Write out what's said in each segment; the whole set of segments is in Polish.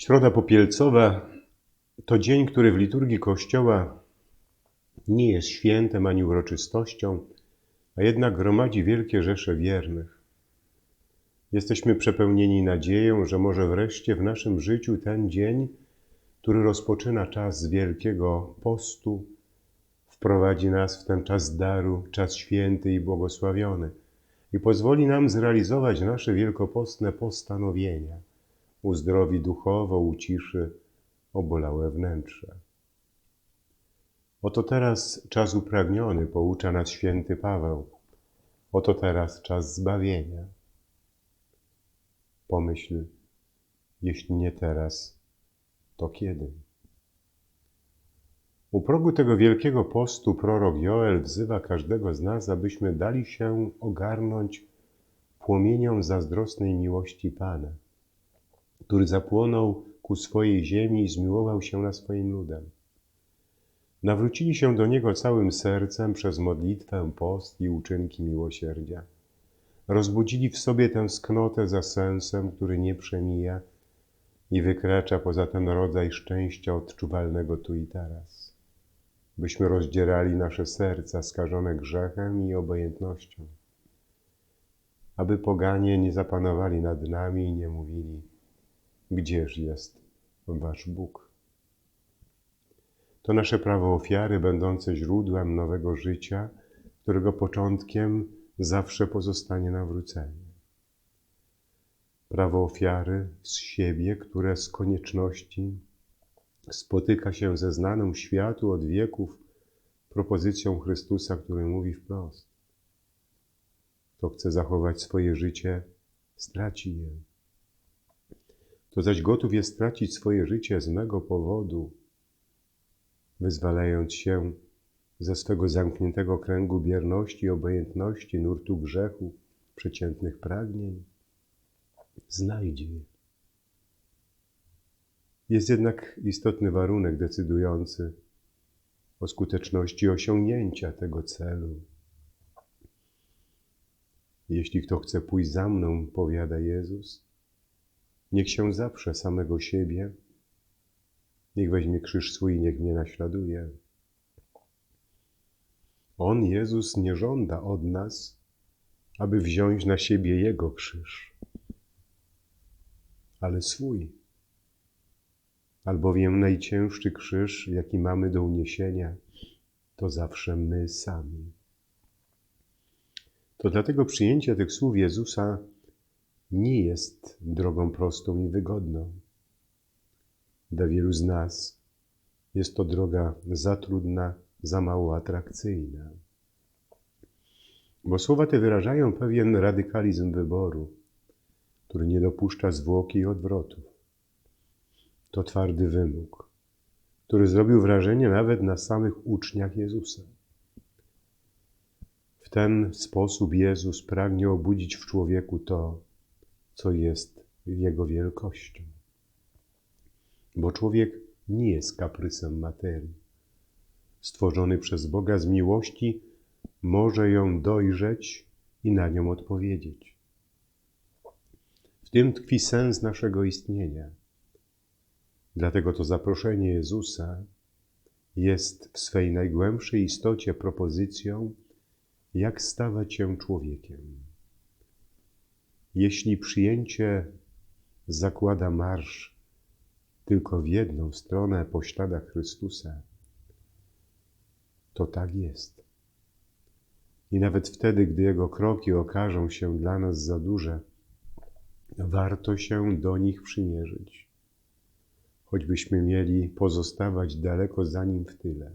Środa Popielcowa to dzień, który w liturgii Kościoła nie jest świętem ani uroczystością, a jednak gromadzi wielkie rzesze wiernych. Jesteśmy przepełnieni nadzieją, że może wreszcie w naszym życiu ten dzień, który rozpoczyna czas Wielkiego Postu, wprowadzi nas w ten czas daru, czas święty i błogosławiony i pozwoli nam zrealizować nasze wielkopostne postanowienia, uzdrowi duchowo, uciszy obolałe wnętrze. Oto teraz czas upragniony poucza nas święty Paweł. Oto teraz czas zbawienia. Pomyśl, jeśli nie teraz, to kiedy? U progu tego wielkiego postu prorok Joel wzywa każdego z nas, abyśmy dali się ogarnąć płomieniom zazdrosnej miłości Pana, który zapłonął ku swojej ziemi i zmiłował się na swoim ludem. Nawrócili się do Niego całym sercem przez modlitwę, post i uczynki miłosierdzia. Rozbudzili w sobie tę sknotę za sensem, który nie przemija i wykracza poza ten rodzaj szczęścia odczuwalnego tu i teraz. Byśmy rozdzierali nasze serca skażone grzechem i obojętnością. Aby poganie nie zapanowali nad nami i nie mówili, gdzież jest wasz Bóg. To nasze prawo ofiary, będące źródłem nowego życia, którego początkiem zawsze pozostanie nawrócenie. Prawo ofiary z siebie, które z konieczności spotyka się ze znaną światu od wieków propozycją Chrystusa, który mówi wprost: Kto chce zachować swoje życie, straci je. To zaś gotów jest stracić swoje życie z mego powodu, wyzwalając się ze swego zamkniętego kręgu bierności, obojętności, nurtu grzechu, przeciętnych pragnień, znajdzie je. Jest jednak istotny warunek decydujący o skuteczności osiągnięcia tego celu. Jeśli kto chce pójść za mną, powiada Jezus, niech się zaprze samego siebie, niech weźmie krzyż swój i niech mnie naśladuje. On, Jezus, nie żąda od nas, aby wziąć na siebie Jego krzyż, ale swój. Albowiem najcięższy krzyż, jaki mamy do uniesienia, to zawsze my sami. To dlatego przyjęcie tych słów Jezusa nie jest drogą prostą i wygodną. Dla wielu z nas jest to droga za trudna, za mało atrakcyjna. Bo słowa te wyrażają pewien radykalizm wyboru, który nie dopuszcza zwłoki i odwrotów. To twardy wymóg, który zrobił wrażenie nawet na samych uczniach Jezusa. W ten sposób Jezus pragnie obudzić w człowieku to, co jest jego wielkością. Bo człowiek nie jest kaprysem materii. Stworzony przez Boga z miłości, może ją dojrzeć i na nią odpowiedzieć. W tym tkwi sens naszego istnienia. Dlatego to zaproszenie Jezusa jest w swej najgłębszej istocie propozycją, jak stawać się człowiekiem. Jeśli przyjęcie zakłada marsz tylko w jedną stronę po śladach Chrystusa, to tak jest. I nawet wtedy, gdy Jego kroki okażą się dla nas za duże, warto się do nich przymierzyć, choćbyśmy mieli pozostawać daleko za Nim w tyle.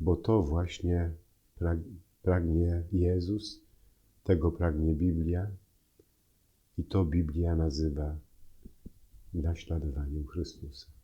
Bo to właśnie pragnie Jezus, tego pragnie Biblia i to Biblia nazywa naśladowaniem Chrystusa.